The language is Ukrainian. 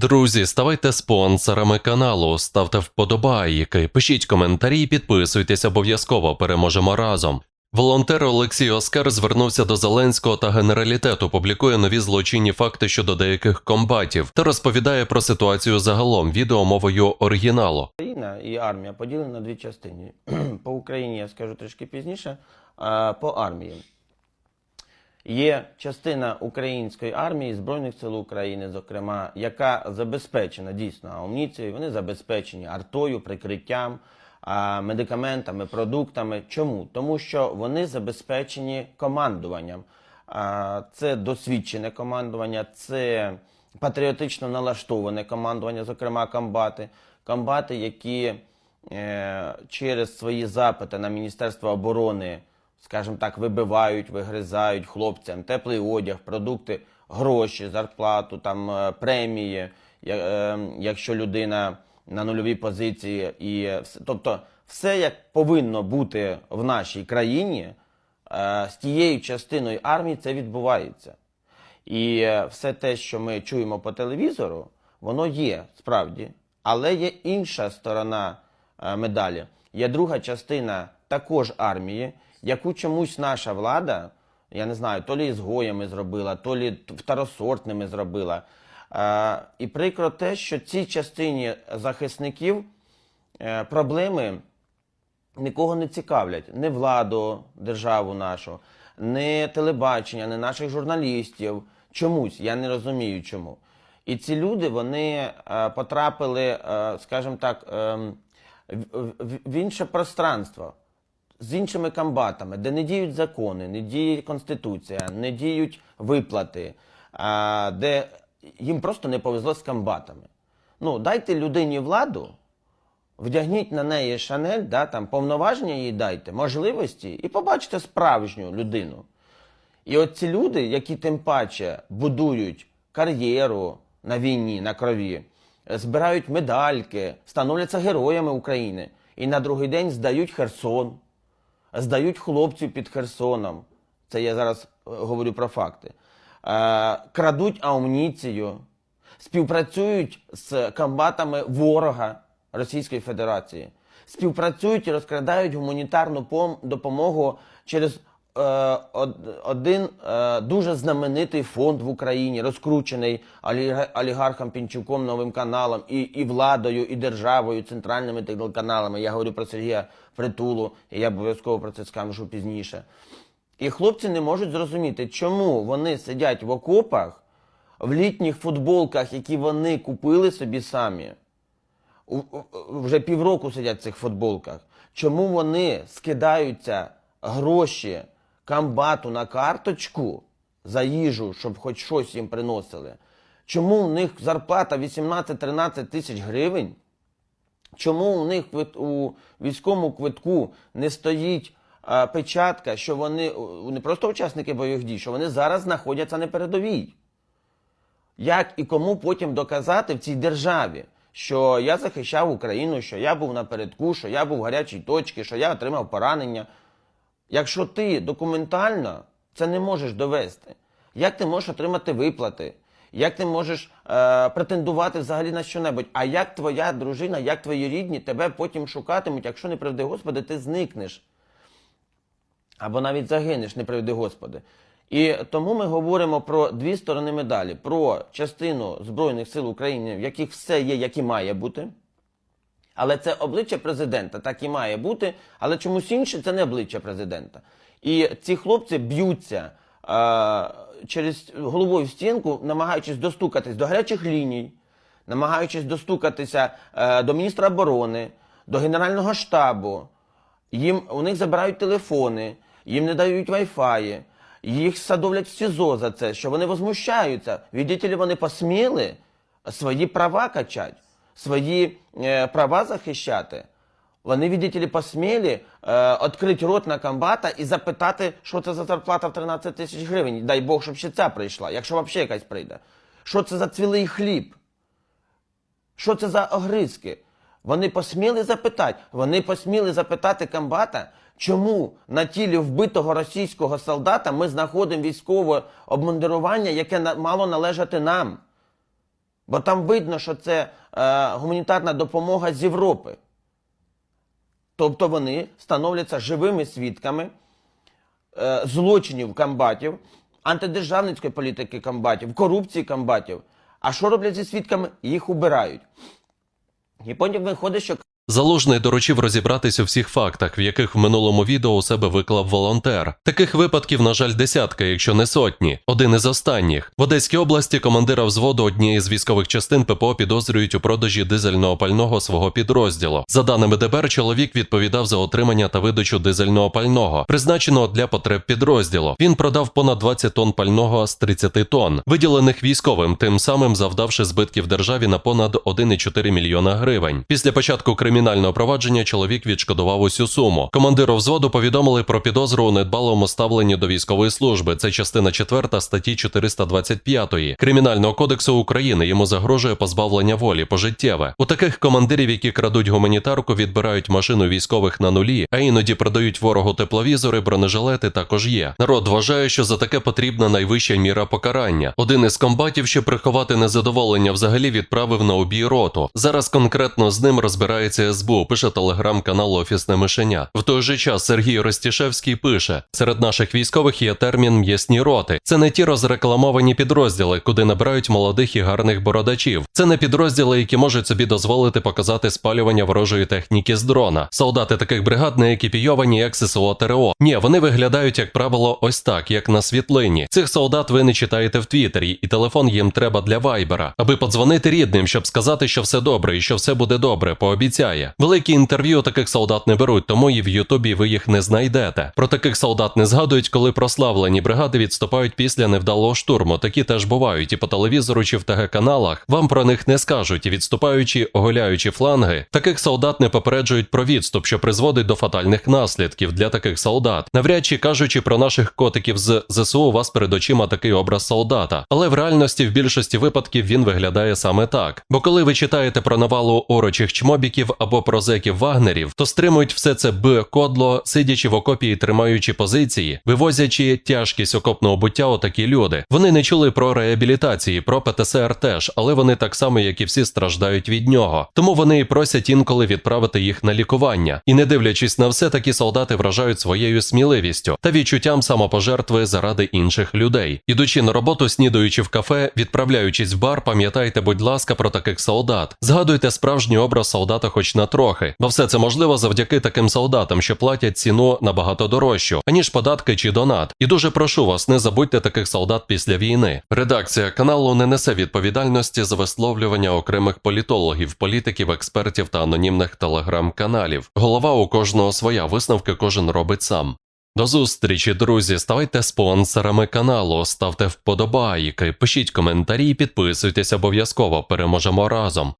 Друзі, ставайте спонсорами каналу, ставте вподобайки, пишіть коментарі і підписуйтесь обов'язково. Переможемо разом. Волонтер Олексій Оскар звернувся до Зеленського та генералітету, публікує нові злочинні факти щодо деяких комбатів та розповідає про ситуацію загалом відео мовою оригіналу. Україна і армія поділені на дві частини. По Україні я скажу трішки пізніше, а по армії. Є частина української армії, Збройних сил України, зокрема, яка забезпечена дійсно амуніцією, вони забезпечені артою, прикриттям, медикаментами, продуктами. Чому? Тому що вони забезпечені командуванням. Це досвідчене командування, це патріотично налаштоване командування, зокрема комбати. Комбати, які е, через свої запити на Міністерство оборони, скажімо так, вибивають, вигризають хлопцям теплий одяг, продукти, гроші, зарплату, там е, премії, е, якщо людина на нульовій позиції, і вс- тобто все як повинно бути в нашій країні, е, з тією частиною армії це відбувається. І все те, що ми чуємо по телевізору, воно є справді. Але є інша сторона медалі. Є друга частина також армії, яку чомусь наша влада, я не знаю, то лі ізгоями зробила, то лі второсортними зробила. Е, І прикро те, що цій частині захисників е, проблеми нікого не цікавлять. Не владу, державу нашу, не телебачення, не наших журналістів. Чомусь, я не розумію чому. І ці люди вони е, потрапили, скажімо так, ем, в інше пространство з іншими комбатами, де не діють закони, не діє конституція, не діють виплати, а, де їм просто не повезло з комбатами. Ну, дайте людині владу, вдягніть на неї шанель, да, там, повноваження їй дайте, можливості, і побачите справжню людину. І от ці люди, які тим паче будують кар'єру на війні, на крові, збирають медальки, становляться героями України і на другий день здають Херсон, здають хлопців під Херсоном. Це я зараз е, говорю про факти. Е, крадуть амуніцію, співпрацюють з комбатами ворога Російської Федерації, співпрацюють і розкрадають гуманітарну допомогу через один е, дуже знаменитий фонд в Україні, розкручений оліга- олігархом Пінчуком, новим каналом, і, і владою, і державою, центральними телеканалами. Я говорю про Сергія Притулу, і я обов'язково про це скажу пізніше. І хлопці не можуть зрозуміти, чому вони сидять в окопах в літніх футболках, які вони купили собі самі. Вже півроку сидять в цих футболках. Чому вони скидаються гроші комбату на карточку за їжу, щоб хоч щось їм приносили? Чому в них зарплата 18-13 тисяч гривень? Чому у них у військовому квитку не стоїть печатка, що вони не просто учасники бойових дій, що вони зараз знаходяться на передовій? Як і кому потім доказати в цій державі, що я захищав Україну, що я був напередку, що я був в гарячій точці, що я отримав поранення? Якщо ти документально це не можеш довести, як ти можеш отримати виплати? Як ти можеш е, претендувати взагалі на що-небудь? А як твоя дружина, як твої рідні тебе потім шукатимуть, якщо не приведи Господи, ти зникнеш? Або навіть загинеш, не приведи Господи. І тому ми говоримо про дві сторони медалі: про частину Збройних сил України, в яких все є, як і має бути. Але це обличчя президента, так і має бути, але чомусь інше це не обличчя президента. І ці хлопці б'ються е, через головою стінку, намагаючись достукатись до гарячих ліній, намагаючись достукатися е, до міністра оборони, до Генерального штабу. Їм, у них забирають телефони, їм не дають вайфаї, їх садовлять в СІЗО за це, що вони возмущаються. Видите вони посміли свої права качати, свої е, права захищати. Вони, ли, посміли е, відкрити рот на комбата і запитати, що це за зарплата в 13 тисяч гривень. Дай Бог, щоб ще ця прийшла, якщо взагалі якась прийде. Що це за цвілий хліб? Що це за огризки? Вони посміли запитати, вони посміли запитати комбата, чому на тілі вбитого російського солдата ми знаходимо військове обмундирування, яке мало належати нам. Бо там видно, що це гуманітарна допомога з Європи. Тобто вони становляться живими свідками е, злочинів комбатів, антидержавницької політики комбатів, корупції комбатів. А що роблять зі свідками? Їх убирають. І потім виходить, що Залужний доручив розібратись у всіх фактах, в яких в минулому відео у себе виклав волонтер. Таких випадків, на жаль, десятка, якщо не сотні. Один із останніх в Одеській області командира взводу однієї з військових частин ППО підозрюють у продажі дизельного пального свого підрозділу. За даними ДБР, чоловік відповідав за отримання та видачу дизельного пального, призначеного для потреб підрозділу. Він продав понад 20 тонн пального з 30 тонн, виділених військовим, тим самим завдавши збитків державі на понад 1,4 мільйона гривень. Після початку кримінального провадження чоловік відшкодував усю суму. Командиру взводу повідомили про підозру у недбалому ставленні до військової служби. Це частина 4 статті 425 Кримінального кодексу України. Йому загрожує позбавлення волі пожиттєве. У таких командирів, які крадуть гуманітарку, відбирають машину військових на нулі, а іноді продають ворогу тепловізори, бронежилети також є. Народ вважає, що за таке потрібна найвища міра покарання. Один із комбатів, щоб приховати незадоволення, взагалі відправив на обій роту. Зараз конкретно з ним розбирається СБУ, пише телеграм-канал Офісне мишеня. В той же час Сергій Ростішевський пише: серед наших військових є термін м'ясні роти. Це не ті розрекламовані підрозділи, куди набирають молодих і гарних бородачів. Це не підрозділи, які можуть собі дозволити показати спалювання ворожої техніки з дрона. Солдати таких бригад не екіпійовані як ССО ТРО. Ні, вони виглядають, як правило, ось так, як на світлині. Цих солдат ви не читаєте в Твіттері, і телефон їм треба для вайбера, аби подзвонити рідним, щоб сказати, що все добре і що все буде добре, пообіцяє. Великі інтерв'ю таких солдат не беруть, тому і в Ютубі ви їх не знайдете. Про таких солдат не згадують, коли прославлені бригади відступають після невдалого штурму. Такі теж бувають, і по телевізору чи в ТГ каналах вам про них не скажуть, і відступаючи, оголяючи фланги, таких солдат не попереджують про відступ, що призводить до фатальних наслідків для таких солдат. Навряд чи кажучи про наших котиків з ЗСУ, у вас перед очима такий образ солдата. Але в реальності в більшості випадків він виглядає саме так. Бо коли ви читаєте про навалу орочих чмобіків або про зеків вагнерів, то стримують все це б кодло, сидячи в окопі і тримаючи позиції, вивозячи тяжкість окопного буття отакі люди. Вони не чули про реабілітації, про ПТСР теж, але вони так само, як і всі, страждають від нього. Тому вони і просять інколи відправити їх на лікування. І не дивлячись на все, такі солдати вражають своєю сміливістю та відчуттям самопожертви заради інших людей. Ідучи на роботу, снідаючи в кафе, відправляючись в бар, пам'ятайте, будь ласка, про таких солдат. Згадуйте справжній образ солдата, хоч на трохи, бо все це можливо завдяки таким солдатам, що платять ціну набагато дорожчу, аніж податки чи донат. І дуже прошу вас, не забудьте таких солдат після війни. Редакція каналу не несе відповідальності за висловлювання окремих політологів, політиків, експертів та анонімних телеграм-каналів. Голова у кожного своя висновки кожен робить сам. До зустрічі, друзі. Ставайте спонсорами каналу, ставте вподобайки, пишіть коментарі, підписуйтесь обов'язково. Переможемо разом.